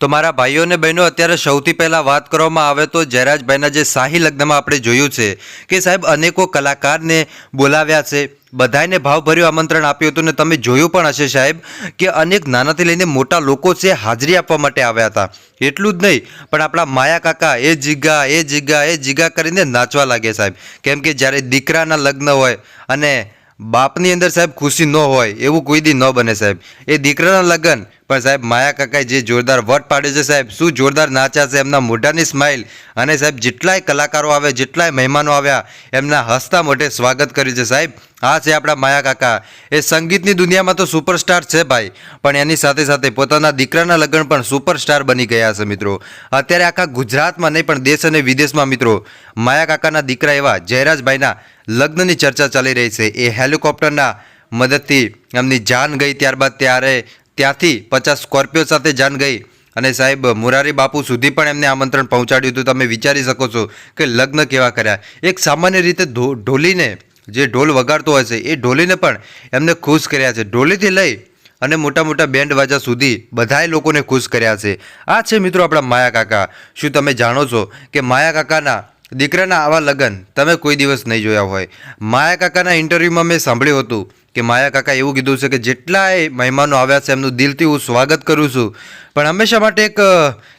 તો મારા ભાઈઓ અને બહેનો, અત્યારે સૌથી પહેલાં વાત કરવામાં આવે તો જયરાજભાઈના જે શાહી લગ્નમાં આપણે જોયું છે કે સાહેબ અનેકો કલાકારને બોલાવ્યા છે. બધાને ભાવભર્યું આમંત્રણ આપ્યું હતું ને તમે જોયું પણ હશે સાહેબ કે અનેક નાનાથી લઈને મોટા લોકો છે હાજરી આપવા માટે આવ્યા હતા. એટલું જ નહીં, પણ આપણા માયા કાકા એ જીગા એ જીગા એ જીગા કરીને નાચવા લાગે સાહેબ. કેમ કે જ્યારે દીકરાના લગ્ન હોય અને બાપની અંદર સાહેબ ખુશી ન હોય, એવું કોઈ દી ન બને સાહેબ. એ દીકરાના લગ્ન, પણ સાહેબ માયા કાકાએ જે જોરદાર વટ પાડ્યો છે સાહેબ, શું જોરદાર નાચ્યા છે એમના મોઢાની સ્માઇલ અને સાહેબ જેટલાય કલાકારો આવે જેટલાય મહેમાનો આવ્યા, એમના હસતા મોઢે સ્વાગત કર્યું છે સાહેબ. આ છે આપણા માયા કાકા. એ સંગીતની દુનિયામાં તો સુપરસ્ટાર છે ભાઈ, પણ એની સાથે સાથે પોતાના દીકરાના લગ્ન પણ સુપરસ્ટાર બની ગયા છે મિત્રો. અત્યારે આખા ગુજરાતમાં નહીં, પણ દેશ અને વિદેશમાં મિત્રો, માયા કાકાના દીકરા એવા જયરાજભાઈના લગ્નની ચર્ચા ચાલી રહી છે. એ હેલિકોપ્ટરના મદદથી એમની જાન ગઈ ત્યારબાદ ત્યારે ત્યાંથી પચાસ સ્કોર્પિયો સાથે જાન ગઈ અને સાહેબ મુરારી બાપુ સુધી પણ એમને આમંત્રણ પહોંચાડ્યું હતું. તમે વિચારી શકો છો કે લગ્ન કેવા કર્યા. એક સામાન્ય રીતે ઢોલીને જે ઢોલ વગાડતો હોય છે, એ ઢોલીને પણ એમને ખુશ કર્યા છે. ઢોલીથી લઈ અને મોટા મોટા બેન્ડ વાજા સુધી બધાય લોકોને ખુશ કર્યા છે. આ છે મિત્રો આપણા માયા કાકા. શું તમે જાણો છો કે માયા કાકાના દીકરાના આવા લગ્ન તમે કોઈ દિવસ નહીં જોયા હોય. માયા કાકાના ઇન્ટરવ્યૂમાં મેં સાંભળ્યું હતું કે માયા કાકા એવું કીધું છે કે જેટલાય મહેમાનો આવ્યા છે એમનું દિલથી હું સ્વાગત કરું છું. પણ હંમેશા માટે એક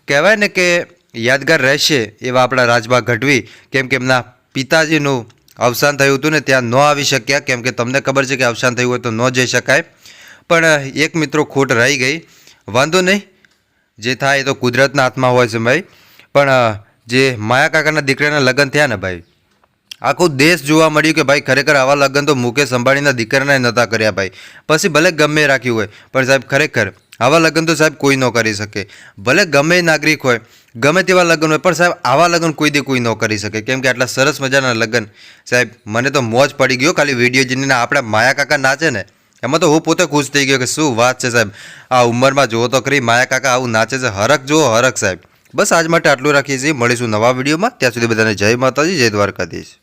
કહેવાય ને કે યાદગાર રહેશે એવા આપણા રાજભા ગઢવી કેમ કે એમના પિતાજીનું અવસાન થયું હતું ને ત્યાં ન આવી શક્યા. કેમ કે તમને ખબર છે કે અવસાન થયું હોય તો ન જઈ શકાય. પણ એક મિત્રો ખોટ રહી ગઈ. વાંધો નહીં. જે થાય એ તો કુદરતના હાથમાં હોય છે ભાઈ. પણ જે માયા કાકાના દીકરાના લગ્ન થયા ને ભાઈ, આખો દેશ જોવા મળ્યું કે ભાઈ ખરેખર આવા લગ્ન તો મુકેશ અંબાણીના દીકરાને નહોતા કર્યા ભાઈ. પછી ભલે ગમે રાખ્યું હોય, પણ સાહેબ ખરેખર આવા લગ્ન તો સાહેબ કોઈ ન કરી શકે. ભલે ગમે નાગરિક હોય, ગમે તેવા લગ્ન હોય, પણ સાહેબ આવા લગ્ન કોઈ દી કોઈ ન કરી શકે. કેમ કે આટલા સરસ મજાના લગ્ન, સાહેબ મને તો મોજ પડી ગયો. ખાલી વીડિયો જોઈને આપણા માયા કાકા નાચે ને, એમાં તો હું પોતે ખુશ થઈ ગયો કે શું વાત છે સાહેબ. આ ઉંમરમાં જુઓ તો ખરી માયા કાકા આવું નાચે છે. હરખ જુઓ, હરખ સાહેબ. બસ આજ માટે આટલું રાખીએ છીએ. મળીશું નવા વિડીયોમાં. ત્યાં સુધી બધાને જય માતાજી, જય દ્વારકાધીશ.